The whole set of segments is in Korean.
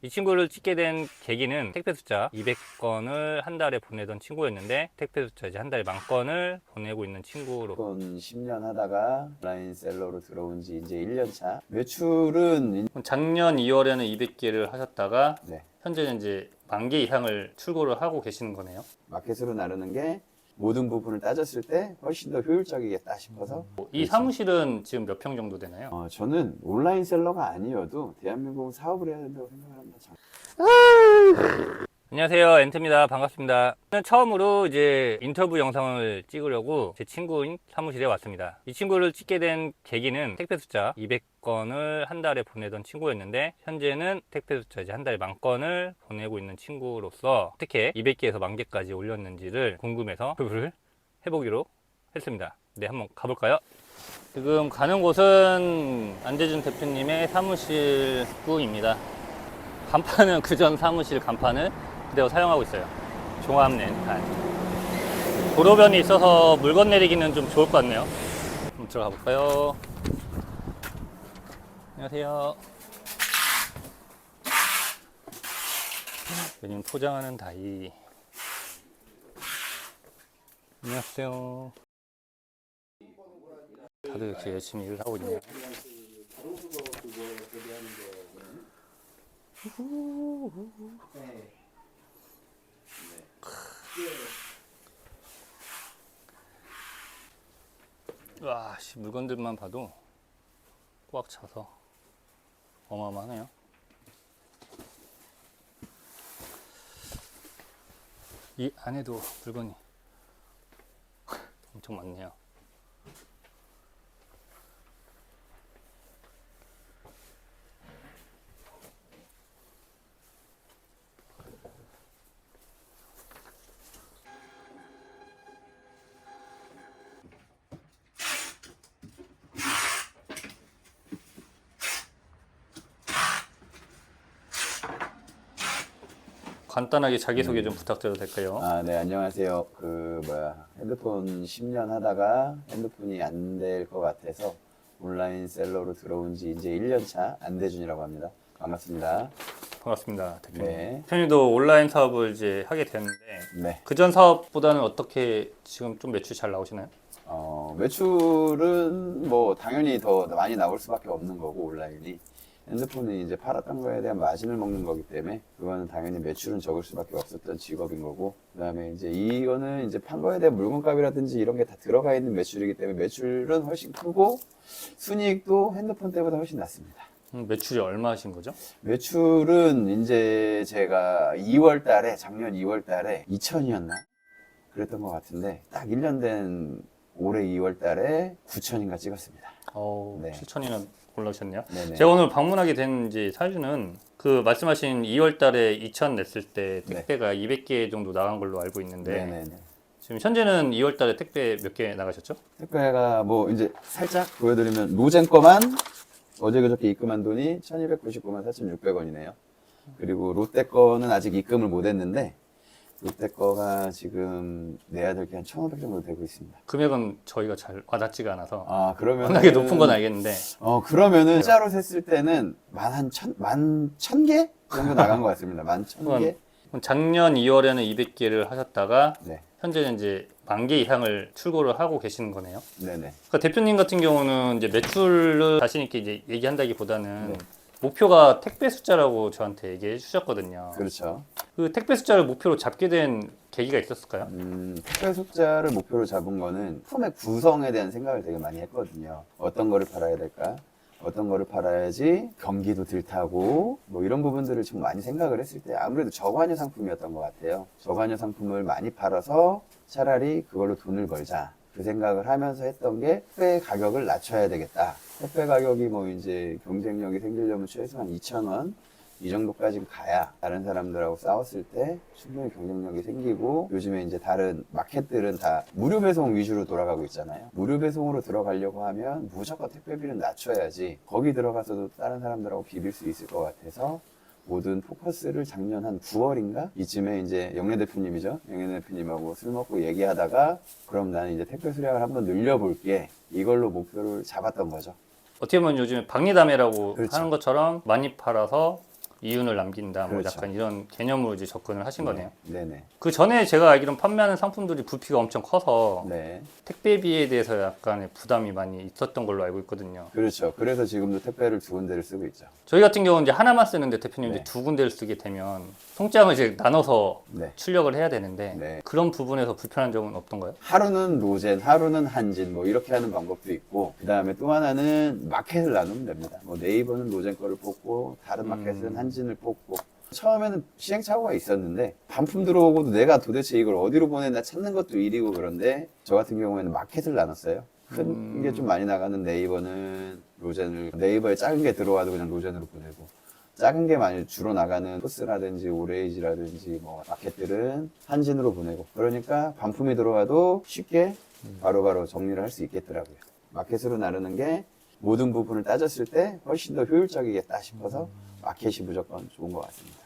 이 친구를 찍게 된 계기는 택배 숫자 200건을 한 달에 보내던 친구였는데 택배 숫자 이제 한 달에 만 건을 보내고 있는 친구로 건 10년 하다가 온라인 셀러로 들어온 지 이제 1년 차. 매출은 작년 2월에는 200개를 하셨다가 네, 현재는 이제 만 개 이상을 출고를 하고 계시는 거네요. 마켓으로 나르는 게 모든 부분을 따졌을 때 훨씬 더 효율적이겠다 싶어서 이 사무실은 지금 몇 평 정도 되나요? 어, 저는 온라인 셀러가 아니어도 대한민국은 사업을 해야 된다고 생각합니다. 참. 안녕하세요. 엔트입니다. 반갑습니다. 처음으로 이제 인터뷰 영상을 찍으려고 제 친구인 사무실에 왔습니다. 이 친구를 찍게 된 계기는 택배 숫자 200건을 한 달에 보내던 친구였는데 현재는 택배 숫자 이제 한 달에 만 건을 보내고 있는 친구로서 어떻게 200개에서 만 개까지 올렸는지를 궁금해서 인터뷰를 해보기로 했습니다. 네 한번 가볼까요? 지금 가는 곳은 안재준 대표님의 사무실 구입니다. 간판은 그 전 사무실 간판을 그대로 사용하고 있어요. 종합 렌탈. 도로변이 있어서 물건 내리기는 좀 좋을 것 같네요. 한번 들어가 볼까요? 안녕하세요. 왜냐면 포장하는 다이. 안녕하세요. 다들 이렇게 열심히 일을 하고 있네요. 와, 씨, 물건들만 봐도 꽉 차서 어마어마하네요. 이 안에도 물건이 엄청 많네요. 간단하게 자기소개 좀 부탁드려도 될까요? 아, 네, 안녕하세요. 그, 뭐야, 핸드폰 10년 하다가 핸드폰이 안 될 것 같아서 온라인 셀러로 들어온 지 이제 1년 차 안대준이라고 합니다. 반갑습니다. 반갑습니다, 대표님. 네. 대표님도 온라인 사업을 이제 하게 되었는데 네. 그전 사업보다는 어떻게 지금 좀 매출 잘 나오시나요? 어, 매출은 뭐 당연히 더 많이 나올 수밖에 없는 거고, 온라인이. 핸드폰은 이제 팔았던 거에 대한 마진을 먹는 거기 때문에 그거는 당연히 매출은 적을 수밖에 없었던 직업인 거고 그다음에 이제 이거는 이제 판 거에 대한 물건값이라든지 이런 게 다 들어가 있는 매출이기 때문에 매출은 훨씬 크고 순이익도 핸드폰 때보다 훨씬 낮습니다. 음, 매출이 얼마 하신 거죠? 매출은 이제 제가 2월 달에 작년 2월 달에 2천이었나 그랬던 것 같은데 딱 1년 된 올해 2월 달에 9천인가 찍었습니다. 어, 네. 7천이나 올라오셨네요. 네네. 제가 오늘 방문하게 된 이제 사유는 그 말씀하신 2월 달에 2천 냈을 때 네. 택배가 200개 정도 나간 걸로 알고 있는데 네네네. 지금 지금 현재는 2월 달에 택배 몇 개 나가셨죠? 택배가 뭐 이제 살짝 보여드리면 로젠 거만 어제 그저께 입금한 돈이 1299만 4,600원이네요. 그리고 롯데 거는 아직 입금을 못 했는데 롯데 거가 지금 내야 될 게 한 1,500 정도 되고 있습니다. 금액은 저희가 잘 와닿지가 않아서 아, 그러면 워낙에 높은 건 알겠는데 어, 그러면은 숫자로 셌을 때는 만 한 천, 만 천 개 정도 나간 것 같습니다. 만 천 개. 그럼 작년 2월에는 200개를 하셨다가 네. 현재는 이제 만 개 이상을 출고를 하고 계시는 거네요. 네네. 그러니까 대표님 같은 경우는 이제 매출을 자신 있게 이제 얘기한다기보다는 네. 목표가 택배 숫자라고 저한테 얘기해 주셨거든요. 그렇죠. 그 택배 숫자를 목표로 잡게 된 계기가 있었을까요? 음, 택배 숫자를 목표로 잡은 거는 품의 구성에 대한 생각을 되게 많이 했거든요. 어떤 거를 팔아야 될까? 어떤 거를 팔아야지 경기도 들타고 뭐 이런 부분들을 좀 많이 생각을 했을 때 아무래도 저관여 상품이었던 것 같아요. 저관여 상품을 많이 팔아서 차라리 그걸로 돈을 벌자. 그 생각을 하면서 했던 게 택배 가격을 낮춰야 되겠다. 택배 가격이 뭐 이제 경쟁력이 생기려면 최소한 2,000원 이 정도까지 가야 다른 사람들하고 싸웠을 때 충분히 경쟁력이 생기고 요즘에 이제 다른 마켓들은 다 무료 배송 위주로 돌아가고 있잖아요. 무료 배송으로 들어가려고 하면 무조건 택배비는 낮춰야지 거기 들어가서도 다른 사람들하고 비빌 수 있을 것 같아서 모든 포커스를 작년 한 9월인가 이쯤에 이제 영래 대표님이죠. 영래 대표님하고 술 먹고 얘기하다가 그럼 나는 이제 택배 수량을 한번 늘려볼게 이걸로 목표를 잡았던 거죠. 어떻게 보면 요즘에 박리담회라고 그렇죠. 하는 것처럼 많이 팔아서 이윤을 남긴다. 뭐 그렇죠. 약간 이런 개념으로 이제 접근을 하신 거네요. 네네. 그 전에 제가 알기로는 판매하는 상품들이 부피가 엄청 커서 네. 택배비에 대해서 약간의 부담이 많이 있었던 걸로 알고 있거든요. 그렇죠. 그래서 지금도 택배를 두 군데를 쓰고 있죠. 저희 같은 경우는 이제 하나만 쓰는데 대표님 네. 이제 두 군데를 쓰게 되면 송장을 이제 나눠서 네. 출력을 해야 되는데 네. 그런 부분에서 불편한 점은 없던가요? 하루는 로젠, 하루는 한진, 뭐 이렇게 하는 방법도 있고, 그 다음에 또 하나는 마켓을 나누면 됩니다. 뭐 네이버는 로젠 거를 뽑고, 다른 음. 마켓은 한진 을 뽑고. 처음에는 시행착오가 있었는데, 반품 들어오고도 내가 도대체 이걸 어디로 보내나 찾는 것도 일이고 그런데, 저 같은 경우에는 마켓을 나눴어요. 큰 음. 게좀 많이 나가는 네이버는 로젠을, 네이버에 작은 게 들어와도 그냥 로젠으로 보내고, 작은 게 많이 주로 나가는 포스라든지 오레이지라든지 뭐 마켓들은 한진으로 보내고 그러니까 반품이 들어와도 쉽게 바로바로 정리를 할 수 있겠더라고요. 마켓으로 나르는 게 모든 부분을 따졌을 때 훨씬 더 효율적이겠다 싶어서 마켓이 무조건 좋은 것 같습니다.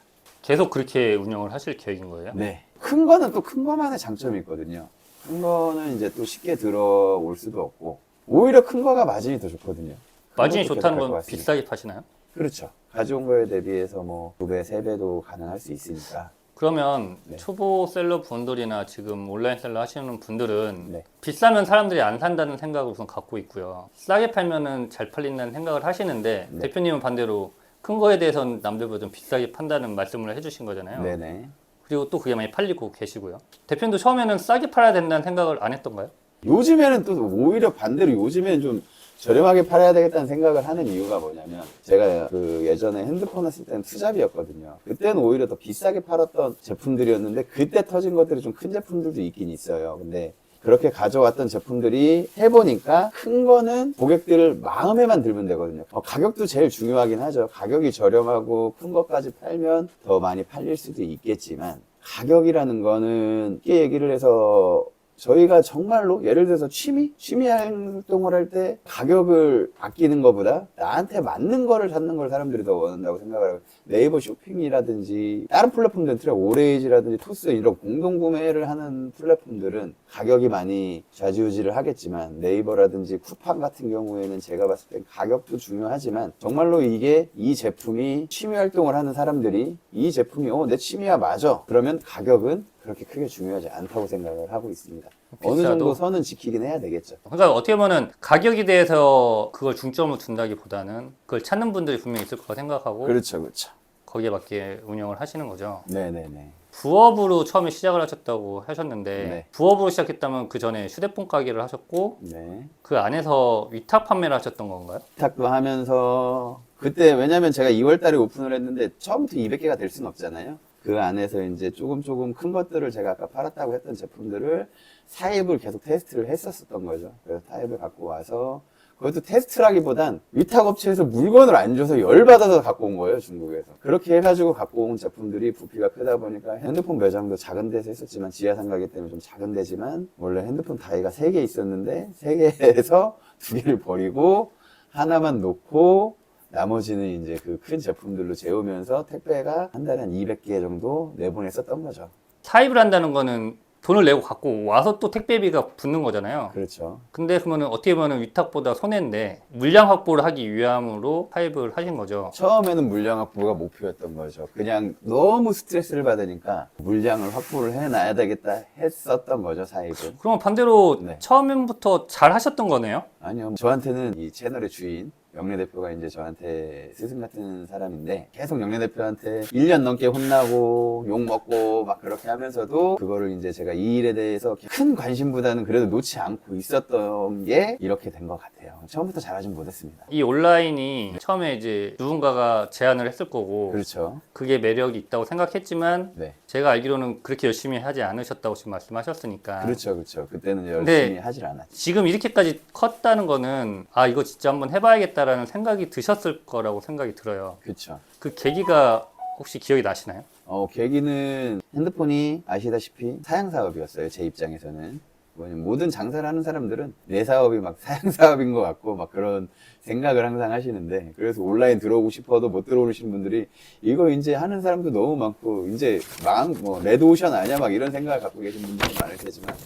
계속 그렇게 운영을 하실 계획인 거예요? 네. 큰 거는 또 큰 거만의 장점이 있거든요. 큰 거는 이제 또 쉽게 들어올 수도 없고 오히려 큰 거가 마진이 더 좋거든요. 큰 마진이 좋다는 건. 비싸게 파시나요? 그렇죠. 가져온 거에 대비해서 뭐 2배, 3배도 가능할 수 있으니까. 그러면 네. 초보 셀러 분들이나 지금 온라인 셀러 하시는 분들은 네. 비싸면 사람들이 안 산다는 생각을 우선 갖고 있고요. 싸게 팔면은 잘 팔린다는 생각을 하시는데 네. 대표님은 반대로 큰 거에 대해서는 남들보다 좀 비싸게 판다는 말씀을 해주신 거잖아요. 네네. 그리고 또 그게 많이 팔리고 계시고요. 대표님도 처음에는 싸게 팔아야 된다는 생각을 안 했던가요? 요즘에는 또 오히려 반대로 요즘에는 좀 저렴하게 팔아야 되겠다는 생각을 하는 이유가 뭐냐면 제가 그 예전에 핸드폰 했을 때는 투잡이었거든요. 그때는 오히려 더 비싸게 팔았던 제품들이었는데 그때 터진 것들이 좀 큰 제품들도 있긴 있어요. 근데 그렇게 가져왔던 제품들이 해보니까 큰 거는 고객들을 마음에만 들면 되거든요. 어, 가격도 제일 중요하긴 하죠. 가격이 저렴하고 큰 것까지 팔면 더 많이 팔릴 수도 있겠지만 가격이라는 거는 쉽게 얘기를 해서 저희가 정말로 예를 들어서 취미? 취미 활동을 할 때 가격을 아끼는 것보다 나한테 맞는 거를 찾는 걸 사람들이 더 원한다고 생각을 하고 네이버 쇼핑이라든지 다른 플랫폼들은 특히 오레이지라든지 토스 이런 공동 구매를 하는 플랫폼들은 가격이 많이 좌지우지를 하겠지만 네이버라든지 쿠팡 같은 경우에는 제가 봤을 땐 가격도 중요하지만 정말로 이게 이 제품이 취미 활동을 하는 사람들이 이 제품이 어 내 취미야 맞아 그러면 가격은 그렇게 크게 중요하지 않다고 생각을 하고 있습니다. 어느 비싸도? 정도 선은 지키긴 해야 되겠죠. 그러니까 어떻게 보면 가격에 대해서 그걸 중점을 둔다기보다는 그걸 찾는 분들이 분명히 있을 거라 생각하고 그렇죠, 그렇죠. 거기에 맞게 운영을 하시는 거죠. 네네네. 부업으로 처음에 시작을 하셨다고 하셨는데 네. 부업으로 시작했다면 그 전에 휴대폰 가게를 하셨고 네. 그 안에서 위탁 판매를 하셨던 건가요? 부탁도 하면서 그때 왜냐면 제가 2월 달에 오픈을 했는데 처음부터 200개가 될 수는 없잖아요. 그 안에서 이제 조금 조금 큰 것들을 제가 아까 팔았다고 했던 제품들을 사입을 계속 테스트를 했었었던 거죠. 그래서 타입을 갖고 와서 그것도 테스트라기보단 위탁 업체에서 물건을 안 줘서 열받아서 갖고 온 거예요, 중국에서. 그렇게 해가지고 갖고 온 제품들이 부피가 크다 보니까 핸드폰 매장도 작은 데서 했었지만 지하 상가기 때문에 좀 작은 데지만 원래 핸드폰 다이가 3개 있었는데 3개에서 두 개를 버리고 하나만 놓고 나머지는 이제 그 큰 제품들로 재우면서 택배가 한 달에 한 200개 정도 내보냈었던 거죠. 사입을 한다는 거는 돈을 내고 갖고 와서 또 택배비가 붙는 거잖아요. 그렇죠. 근데 그러면 어떻게 보면 위탁보다 손해인데 물량 확보를 하기 위함으로 사입을 하신 거죠. 처음에는 물량 확보가 목표였던 거죠. 그냥 너무 스트레스를 받으니까 물량을 확보를 해놔야 되겠다 했었던 거죠, 사입은. 그러면 반대로 네. 처음부터 잘 하셨던 거네요. 아니요. 저한테는 이 채널의 주인, 영래 대표가 이제 저한테 스승 같은 사람인데 계속 영래 대표한테 1년 넘게 혼나고 욕 먹고 막 그렇게 하면서도 그거를 이제 제가 이 일에 대해서 큰 관심보다는 그래도 놓지 않고 있었던 게 이렇게 된 것 같아요. 처음부터 잘하진 못했습니다. 이 온라인이 처음에 이제 누군가가 제안을 했을 거고 그렇죠. 그게 매력이 있다고 생각했지만 네. 제가 알기로는 그렇게 열심히 하지 않으셨다고 지금 말씀하셨으니까 그렇죠. 그렇죠. 그때는 열심히 하질 않았죠. 지금 이렇게까지 컸다는 거는 아 이거 진짜 한번 해봐야겠다 라는 생각이 드셨을 거라고 생각이 들어요. 그렇죠. 그 계기가 혹시 기억이 나시나요? 어, 계기는 핸드폰이 아시다시피 사양 사업이었어요. 제 입장에서는. 뭐냐면 모든 장사를 하는 사람들은 내 사업이 막 사양 사업인 것 같고 막 그런 생각을 항상 하시는데 그래서 온라인 들어오고 싶어도 못 들어오시는 분들이 이거 이제 하는 사람도 너무 많고 이제 망, 뭐 레드오션 아니야 막 이런 생각을 갖고 계신 분들이 많을 테지만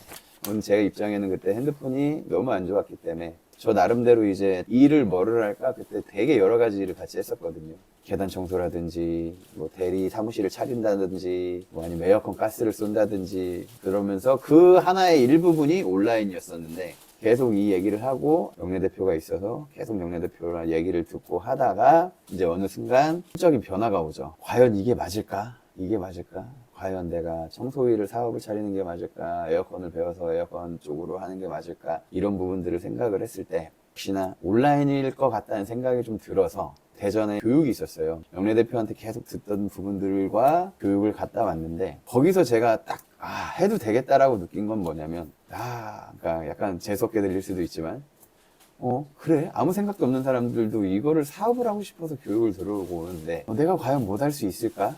제 입장에는 그때 핸드폰이 너무 안 좋았기 때문에 저 나름대로 이제 일을 뭐를 할까 그때 되게 여러 가지 일을 같이 했었거든요. 계단 청소라든지 뭐 대리 사무실을 차린다든지 뭐 아니면 에어컨 가스를 쏜다든지 그러면서 그 하나의 일부분이 온라인이었었는데 계속 이 얘기를 하고 영래 대표가 있어서 계속 영래 대표랑 얘기를 듣고 하다가 이제 어느 순간 수적인 변화가 오죠. 과연 이게 맞을까? 이게 맞을까? 과연 내가 청소일을 사업을 차리는 게 맞을까? 에어컨을 배워서 에어컨 쪽으로 하는 게 맞을까? 이런 부분들을 생각을 했을 때 혹시나 온라인일 것 같다는 생각이 좀 들어서 대전에 교육이 있었어요. 영래 대표한테 계속 듣던 부분들과 교육을 갔다 왔는데 거기서 제가 딱 아, 해도 되겠다라고 느낀 건 뭐냐면 아, 그러니까 약간 재수없게 들릴 수도 있지만 어, 그래? 아무 생각도 없는 사람들도 이거를 사업을 하고 싶어서 교육을 들어오고 오는데 어, 내가 과연 못 할 수 있을까?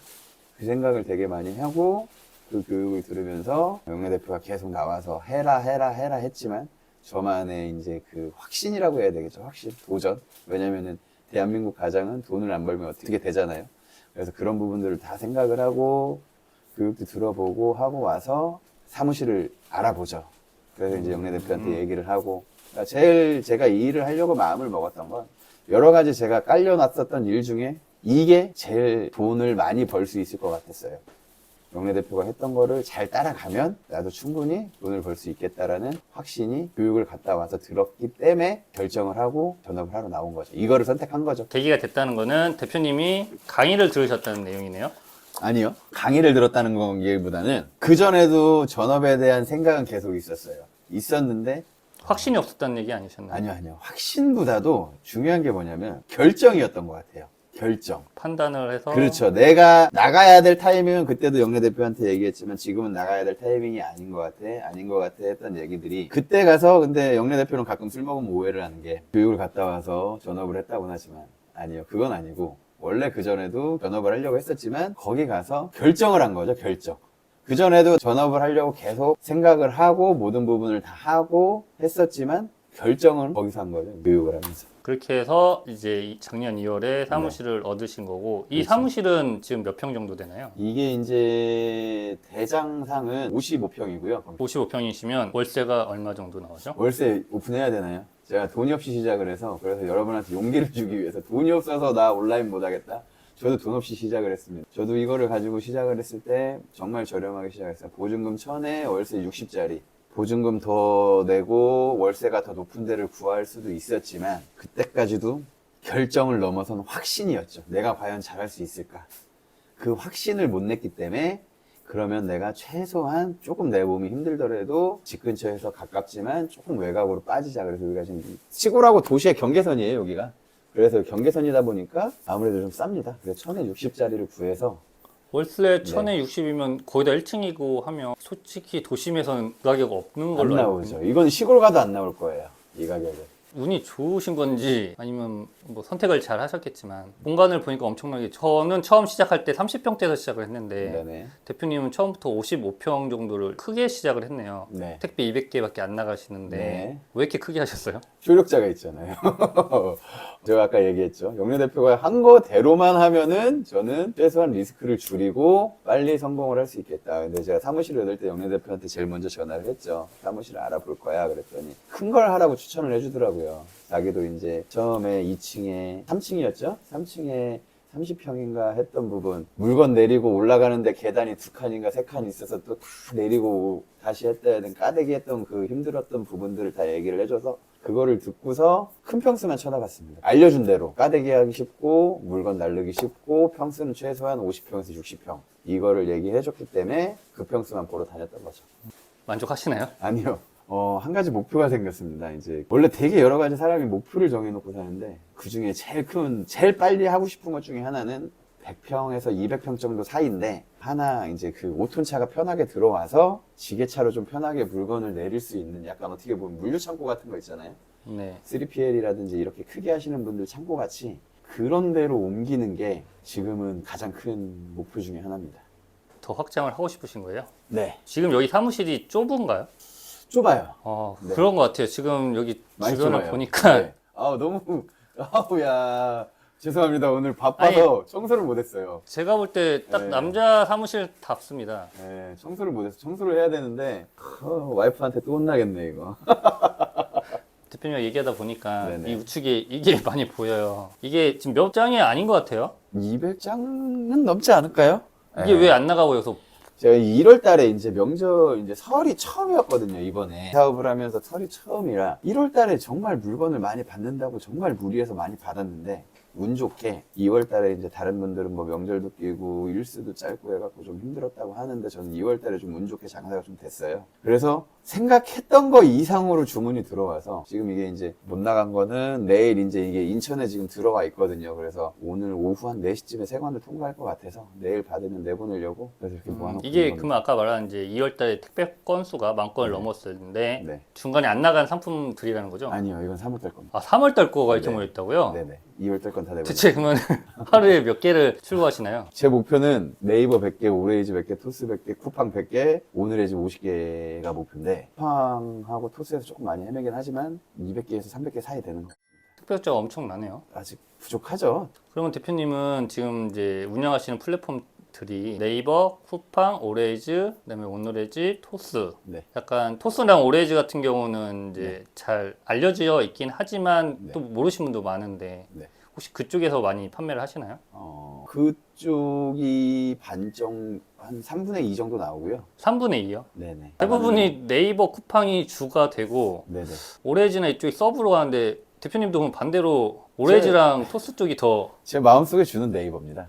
그 생각을 되게 많이 하고 그 교육을 들으면서 영래 대표가 계속 나와서 해라 해라 해라 했지만 저만의 이제 그 확신이라고 해야 되겠죠. 확신, 도전. 왜냐면은 대한민국 가장은 돈을 안 벌면 어떻게 되잖아요. 그래서 그런 부분들을 다 생각을 하고 교육도 들어보고 하고 와서 사무실을 알아보죠. 그래서 이제 영래 대표한테 얘기를 하고 그러니까 제일 제가 이 일을 하려고 마음을 먹었던 건 여러 가지 제가 깔려놨었던 일 중에 이게 제일 돈을 많이 벌 수 있을 것 같았어요. 영래 대표가 했던 거를 잘 따라가면 나도 충분히 돈을 벌 수 있겠다라는 확신이 교육을 갔다 와서 들었기 때문에 결정을 하고 전업을 하러 나온 거죠. 이거를 선택한 거죠. 계기가 됐다는 거는 대표님이 강의를 들으셨다는 내용이네요. 아니요. 강의를 들었다는 거기보다는 그전에도 전업에 대한 생각은 계속 있었어요. 있었는데 확신이 없었다는 얘기 아니셨나요? 아니요, 아니요. 확신보다도 중요한 게 뭐냐면 결정이었던 것 같아요. 결정. 판단을 해서 그렇죠. 내가 나가야 될 타이밍은 그때도 영래 대표한테 얘기했지만 지금은 나가야 될 타이밍이 아닌 것 같아. 아닌 것 같아 했던 얘기들이 그때 가서 근데 영래 대표는 가끔 술 먹으면 오해를 하는 게 교육을 갔다 와서 전업을 했다고는 하지만 아니요. 그건 아니고 원래 그 전에도 전업을 하려고 했었지만 거기 가서 결정을 한 거죠. 결정. 그 전에도 전업을 하려고 계속 생각을 하고 모든 부분을 다 하고 했었지만 결정은 거기서 한 거죠. 교육을 하면서. 그렇게 해서 이제 이 작년 2월에 사무실을 얻으신 거고 이 네. 그렇죠. 사무실은 지금 몇 평 정도 되나요? 이게 이제 대장상은 55평이고요. 55평이시면 월세가 얼마 정도 나오죠? 월세 오픈해야 되나요? 제가 돈이 없이 시작을 해서 그래서 여러분한테 용기를 주기 위해서 돈이 없어서 나 온라인 못 하겠다. 저도 돈 없이 시작을 했습니다. 저도 이거를 가지고 시작을 했을 때 정말 저렴하게 시작했어요. 보증금 1000에 월세 60짜리. 보증금 더 내고 월세가 더 높은 데를 구할 수도 있었지만 그때까지도 결정을 넘어선 확신이었죠. 내가 과연 잘할 수 있을까? 그 확신을 못 냈기 때문에 그러면 내가 최소한 조금 내 몸이 힘들더라도 집 근처에서 가깝지만 조금 외곽으로 빠지자. 그래서 여기가 지금 시골하고 도시의 경계선이에요, 여기가. 그래서 경계선이다 보니까 아무래도 좀 쌉니다. 그래서 1060짜리를 구해서 월세 네. 1000에 60이면 거의 다 1층이고 하면 솔직히 도심에서는 그 가격 없는 안 걸로 알고 나오죠. 이건 시골 가도 안 나올 거예요. 이 가격에. 운이 좋으신 건지 아니면 뭐 선택을 잘 하셨겠지만 공간을 보니까 엄청나게 저는 처음 시작할 때 30평대에서 시작을 했는데 네네. 대표님은 처음부터 55평 정도를 크게 시작을 했네요. 네. 택배 200개밖에 안 나가시는데 네. 왜 이렇게 크게 하셨어요? 조력자가 있잖아요. 제가 아까 얘기했죠. 영래 대표가 한 거대로만 하면은 저는 최소한 리스크를 줄이고 빨리 성공을 할 수 있겠다. 근데 제가 사무실을 얻을 때 영래 대표한테 제일 먼저 전화를 했죠. 사무실을 알아볼 거야. 그랬더니 큰 걸 하라고 추천을 해주더라고요. 자기도 이제 처음에 2층에 3층이었죠. 3층에 30평인가 했던 부분 물건 내리고 올라가는데 계단이 두 칸인가 세 칸 있어서 또 다 내리고 다시 했다 해야 된 까대기 했던 그 힘들었던 부분들을 다 얘기를 해줘서 그거를 듣고서 큰 평수만 쳐다봤습니다. 알려준 대로 까대기 하기 쉽고 물건 날르기 쉽고 평수는 최소한 50평에서 60평 이거를 얘기해줬기 때문에 그 평수만 보러 다녔던 거죠. 만족하시나요? 아니요. 어, 한 가지 목표가 생겼습니다. 이제, 원래 되게 여러 가지 사람이 목표를 정해놓고 사는데, 그 중에 제일 큰, 제일 빨리 하고 싶은 것 중에 하나는 100평에서 200평 정도 사이인데, 하나 이제 그 5톤 차가 편하게 들어와서, 지게차로 좀 편하게 물건을 내릴 수 있는 약간 어떻게 보면 물류 창고 같은 거 있잖아요. 네. 3PL이라든지 이렇게 크게 하시는 분들 창고 같이 그런 데로 옮기는 게 지금은 가장 큰 목표 중에 하나입니다. 더 확장을 하고 싶으신 거예요? 네. 지금 여기 사무실이 좁은가요? 좁아요. 어, 네. 그런 것 같아요. 지금 여기 많이 주변을 좁아요. 보니까 네. 아 너무 아우야 죄송합니다 오늘 바빠서 청소를 못했어요. 제가 볼 때 딱 네. 남자 사무실 답습니다. 네, 청소를 못해서 청소를 해야 되는데 어, 와이프한테 또 혼나겠네 이거. 대표님과 얘기하다 보니까 네네. 이 우측에 이게 많이 보여요. 이게 지금 몇 장이 아닌 것 같아요. 200장은 넘지 않을까요? 이게 네. 왜 안 나가고 여기서 제가 1월 달에 이제 명절 이제 설이 처음이었거든요, 이번에. 사업을 하면서 설이 처음이라 1월 달에 정말 물건을 많이 받는다고 정말 무리해서 많이 받았는데 운 좋게 2월 달에 이제 다른 분들은 뭐 명절도 끼고 일수도 짧고 해갖고 좀 힘들었다고 하는데 저는 2월 달에 좀 운 좋게 장사가 좀 됐어요. 그래서 생각했던 거 이상으로 주문이 들어와서 지금 이게 이제 못 나간 거는 내일 이제 이게 인천에 지금 들어와 있거든요. 그래서 오늘 오후 한 4시쯤에 세관을 통과할 것 같아서 내일 받으면 내보내려고 그래서 이렇게 모아놓고 음, 이게 있는 그러면 아까 말한 이제 2월 달에 택배 건수가 만 건을 네. 넘었었는데 네. 중간에 안 나간 상품들이라는 거죠? 아니요, 이건 3월 달 겁니다. 아 3월 달 거가 이렇게 네. 모였다고요? 네네. 2월 달 건 다 내보내. 대체 그러면 하루에 몇 개를 출고하시나요? 제 목표는 네이버 100개, 오레이즈 100개, 토스 100개, 쿠팡 100개, 오늘의 집 50개가 목표인데 쿠팡하고 토스에서 조금 많이 헤매긴 하지만 200개에서 300개 사이 되는 거 숫자가 엄청나네요. 아직 부족하죠. 그러면 대표님은 지금 이제 운영하시는 플랫폼 들이 네이버, 쿠팡, 오레이즈, 그다음에 오늘의집, 토스. 네. 약간 토스랑 오레이즈 같은 경우는 이제 잘 알려져 있긴 하지만 네. 또 모르시는 분도 많은데 네. 혹시 그쪽에서 많이 판매를 하시나요? 어, 그쪽이 반정 한 3분의 2 정도 나오고요. 3분의 2요? 네네. 대부분이 네이버, 쿠팡이 주가 되고 네네. 오레이즈나 이쪽이 서브로 가는데 대표님도 그럼 반대로 오레이즈랑 토스 쪽이 더 제 마음속에 주는 네이버입니다.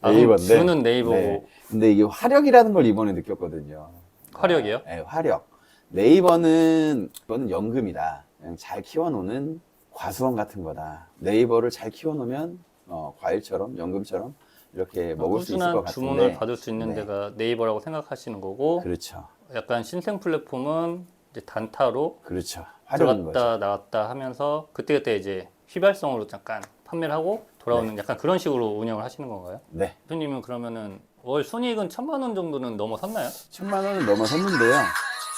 아, 네이버인데. 주는 네이버고 네. 근데 이게 화력이라는 걸 이번에 느꼈거든요. 화력이요? 네, 화력. 네이버는 이거는 연금이다. 그냥 잘 키워놓는 과수원 같은 거다. 네이버를 잘 키워놓으면 어, 과일처럼 연금처럼 이렇게 먹을 수 있을 것 꾸준한 같은데. 주문을 받을 수 있는 네. 데가 네이버라고 생각하시는 거고 그렇죠. 약간 신생 플랫폼은 이제 단타로 그렇죠. 화력인 거죠. 들어갔다 나갔다 하면서 그때그때 이제 휘발성으로 잠깐 판매를 하고 돌아오는 약간 그런 식으로 운영을 하시는 건가요? 네. 대표님은 그러면은 월 순이익은 천만 원 정도는 넘어섰나요? 천만 원은 넘어섰는데요.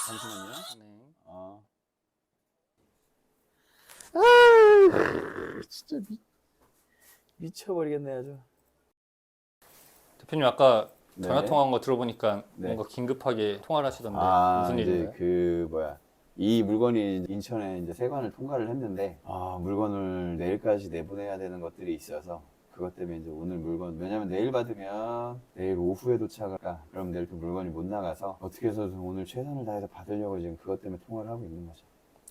잠시만요. 네. 어. 아, 진짜 미, 미쳐버리겠네 아주. 대표님 아까 네. 전화 통화한 거 들어보니까 네. 뭔가 긴급하게 통화를 하시던데 아, 무슨 이제 일인가요? 그 뭐야 이 물건이 인천에 이제 세관을 통과를 했는데 아 물건을 내일까지 내보내야 되는 것들이 있어서 그것 때문에 이제 오늘 물건 왜냐면 내일 받으면 내일 오후에 도착을 까 그럼 내일 또 물건이 못 나가서 어떻게 해서든 오늘 최선을 다해서 받으려고 지금 그것 때문에 통화를 하고 있는 거죠.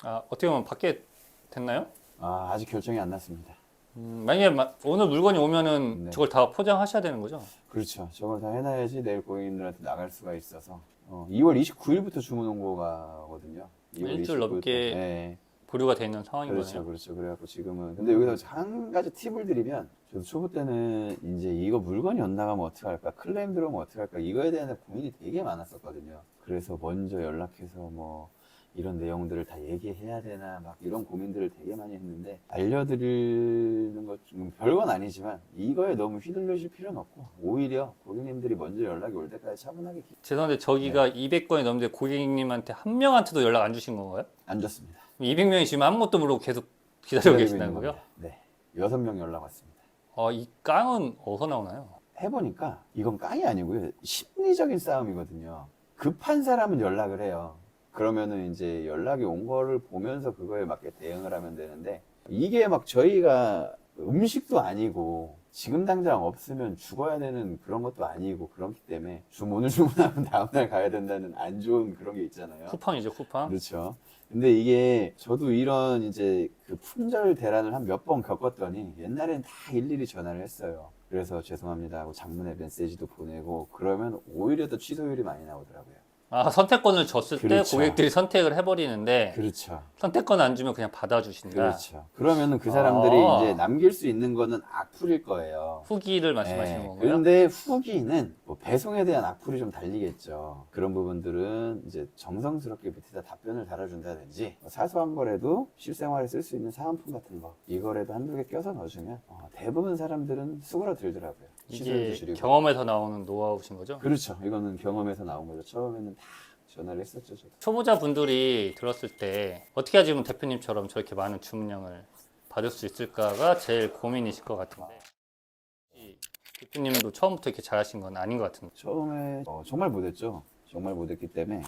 아 어떻게 보면 받게 됐나요? 아 아직 결정이 안 났습니다. 음, 만약에 마- 오늘 물건이 오면은 네. 저걸 다 포장하셔야 되는 거죠? 그렇죠. 저걸 다 해놔야지 내일 고객님들한테 나갈 수가 있어서 어, 2월 29일부터 주문 온 거거든요. 2월 일주일 29일 부터. 넘게 네. 보류가 돼 있는 상황인 그렇죠, 거네요. 그렇죠. 그래갖고 지금은 근데 여기서 한 가지 팁을 드리면 저도 초보 때는 이제 이거 물건이 안 나가면 어떻게 할까, 클레임 들어오면 어떻게 할까 이거에 대한 고민이 되게 많았었거든요. 그래서 먼저 연락해서 뭐 이런 내용들을 다 얘기해야 되나 막 이런 고민들을 되게 많이 했는데 알려드리는 것 중 별건 아니지만 이거에 너무 휘둘리실 필요는 없고 오히려 고객님들이 먼저 연락이 올 때까지 차분하게 기- 죄송한데 저기가 네. 200건이 넘는데 고객님한테 한 명한테도 연락 안 주신 건가요? 앉았습니다. 200명이 지금 아무것도 모르고 계속 기다리고 계신다는 거예요? 네, 여섯 명 연락 왔습니다. 아, 이 깡은 어디서 나오나요? 해보니까 이건 깡이 아니고요. 심리적인 싸움이거든요. 급한 사람은 연락을 해요. 그러면은 이제 연락이 온 거를 보면서 그거에 맞게 대응을 하면 되는데 이게 막 저희가 음식도 아니고 지금 당장 없으면 죽어야 되는 그런 것도 아니고 그렇기 때문에 주문을 주문하면 다음날 가야 된다는 안 좋은 그런 게 있잖아요. 쿠팡이죠, 쿠팡. 그렇죠. 근데 이게 저도 이런 이제 그 품절 대란을 한 몇 번 겪었더니 옛날엔 다 일일이 전화를 했어요. 그래서 죄송합니다 하고 장문의 메시지도 보내고 그러면 오히려 더 취소율이 많이 나오더라고요. 아, 선택권을 줬을 때 그렇죠. 고객들이 선택을 해버리는데 그렇죠. 선택권 안 주면 그냥 받아주신다. 그렇죠. 그러면은 그 사람들이 아. 이제 남길 수 있는 거는 악플일 거예요. 후기를 말씀하시는 네, 건가요? 그런데 후기는 뭐 배송에 대한 악플이 좀 달리겠죠. 그런 부분들은 이제 정성스럽게 밑에다 답변을 달아준다든지 뭐 사소한 거라도 실생활에 쓸 수 있는 사은품 같은 거 이거라도 한두 개 껴서 넣어주면 어, 대부분 사람들은 수그러들더라고요. 이게 줄이고. 경험에서 나오는 노하우신 거죠? 그렇죠. 이거는 경험에서 나온 거죠. 처음에는 다 전화를 했었죠. 저도. 초보자 분들이 들었을 때 어떻게 하시면 대표님처럼 저렇게 많은 주문량을 받을 수 있을까가 제일 고민이실 것 같은데 이 대표님도 처음부터 이렇게 잘하신 건 아닌 것 같은데 처음에 어, 정말 못했죠. 정말 못했기 때문에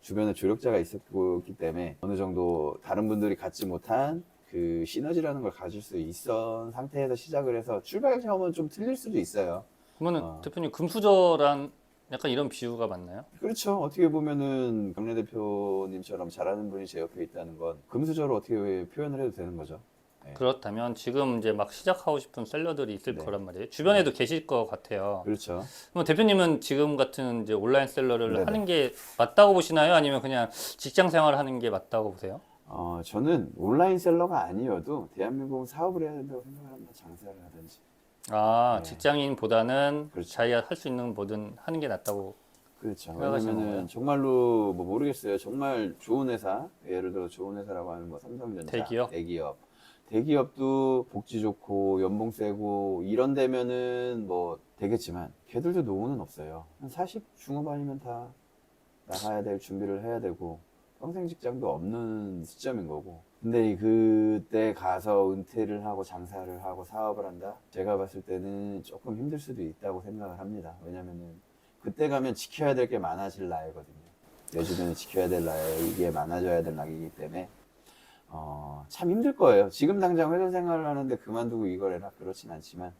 주변에 조력자가 있었기 때문에 어느 정도 다른 분들이 갖지 못한 그 시너지라는 걸 가질 수 있던 상태에서 시작을 해서 출발 점은 좀 틀릴 수도 있어요. 그러면 어. 대표님 금수저란 약간 이런 비유가 맞나요? 그렇죠. 어떻게 보면은 강래 대표님처럼 잘하는 분이 제 옆에 있다는 건 금수저로 어떻게 표현을 해도 되는 거죠. 네. 그렇다면 지금 이제 막 시작하고 싶은 셀러들이 있을 네. 거란 말이에요. 주변에도 계실 것 같아요. 그렇죠. 그럼 대표님은 지금 같은 이제 온라인 셀러를 네네. 하는 게 맞다고 보시나요? 아니면 그냥 직장 생활을 하는 게 맞다고 보세요? 어, 저는 온라인 셀러가 아니어도 대한민국은 사업을 해야 된다고 생각합니다. 장사를 하든지. 아, 네. 직장인보다는 그렇죠. 자기가 할 수 있는 뭐든 하는 게 낫다고. 그렇죠. 생각하시는 왜냐면은 거예요? 정말로 뭐 모르겠어요. 정말 좋은 회사, 예를 들어 좋은 회사라고 하면 뭐 삼성전자, 대기업? 대기업. 대기업도 복지 좋고 연봉 세고 이런 데면은 뭐 되겠지만 걔들도 노후는 없어요. 한 40 중후반이면 다 나가야 될 준비를 해야 되고 평생 직장도 없는 시점인 거고. 근데 이 그때 가서 은퇴를 하고 장사를 하고 사업을 한다? 제가 봤을 때는 조금 힘들 수도 있다고 생각을 합니다. 왜냐면은 그때 가면 지켜야 될 게 많아질 나이거든요. 내 주변에 지켜야 될 나이, 이게 많아져야 될 나이기 때문에 어, 참 힘들 거예요. 지금 당장 회사 생활을 하는데 그만두고 이걸 해라 그렇진 않지만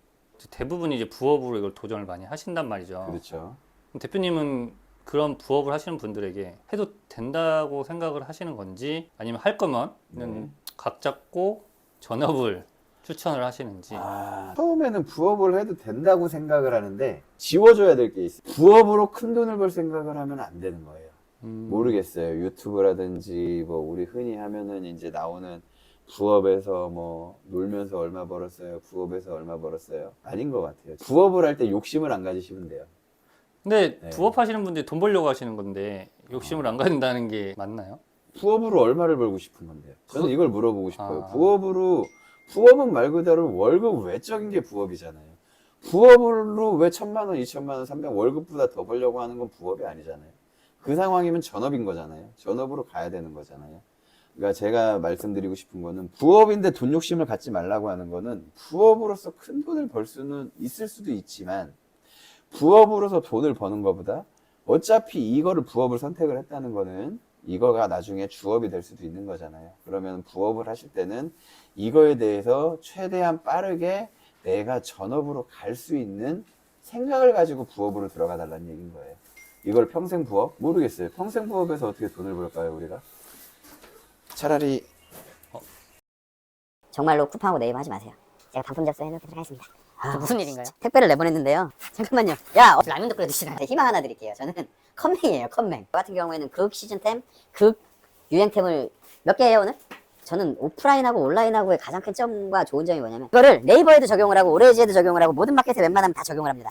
대부분이 이제 부업으로 이걸 도전을 많이 하신단 말이죠. 그렇죠. 대표님은 그런 부업을 하시는 분들에게 해도 된다고 생각을 하시는 건지 아니면 할 거면은 네. 각 잡고 전업을 추천을 하시는지. 아, 처음에는 부업을 해도 된다고 생각을 하는데 지워줘야 될 게 있어요. 부업으로 큰 돈을 벌 생각을 하면 안 되는 거예요. 음, 모르겠어요. 유튜브라든지 뭐 우리 흔히 하면은 이제 나오는 부업에서 뭐 놀면서 얼마 벌었어요. 부업에서 얼마 벌었어요. 아닌 것 같아요. 부업을 할 때 욕심을 안 가지시면 돼요. 근데 네. 부업 하시는 분들이 돈 벌려고 하시는 건데 욕심을 안 가진다는 게 맞나요? 부업으로 얼마를 벌고 싶은 건데요. 저는 이걸 물어보고 싶어요. 아. 부업으로 부업은 말 그대로 월급 외적인 게 부업이잖아요. 부업으로 왜 천만 원, 이천만 원, 삼백 월급보다 더 벌려고 하는 건 부업이 아니잖아요. 그 상황이면 전업인 거잖아요. 전업으로 가야 되는 거잖아요. 그러니까 제가 말씀드리고 싶은 거는 부업인데 돈 욕심을 갖지 말라고 하는 거는 부업으로서 큰 돈을 벌 수는 있을 수도 있지만 부업으로서 돈을 버는 것보다 어차피 이거를 부업을 선택을 했다는 거는 이거가 나중에 주업이 될 수도 있는 거잖아요. 그러면 부업을 하실 때는 이거에 대해서 최대한 빠르게 내가 전업으로 갈 수 있는 생각을 가지고 부업으로 들어가 달라는 얘기인 거예요. 이걸 평생 부업? 모르겠어요. 평생 부업에서 어떻게 돈을 벌까요, 우리가? 차라리 정말로 쿠팡하고 네이버 하지 마세요. 제가 방품 접수 해놓도록 하겠습니다. 저 무슨 일인가요? 택배를 내보냈는데요. 잠깐만요. 야, 어, 라면도 끓여드시나요? 희망 하나 드릴게요. 저는 컴맹이에요, 컴맹. 저 같은 경우에는 극 시즌템, 극 유행템을 몇 개 해요, 오늘? 저는 오프라인하고 온라인하고의 가장 큰 점과 좋은 점이 뭐냐면 이거를 네이버에도 적용을 하고 오레지에도 적용을 하고 모든 마켓에 웬만하면 다 적용을 합니다.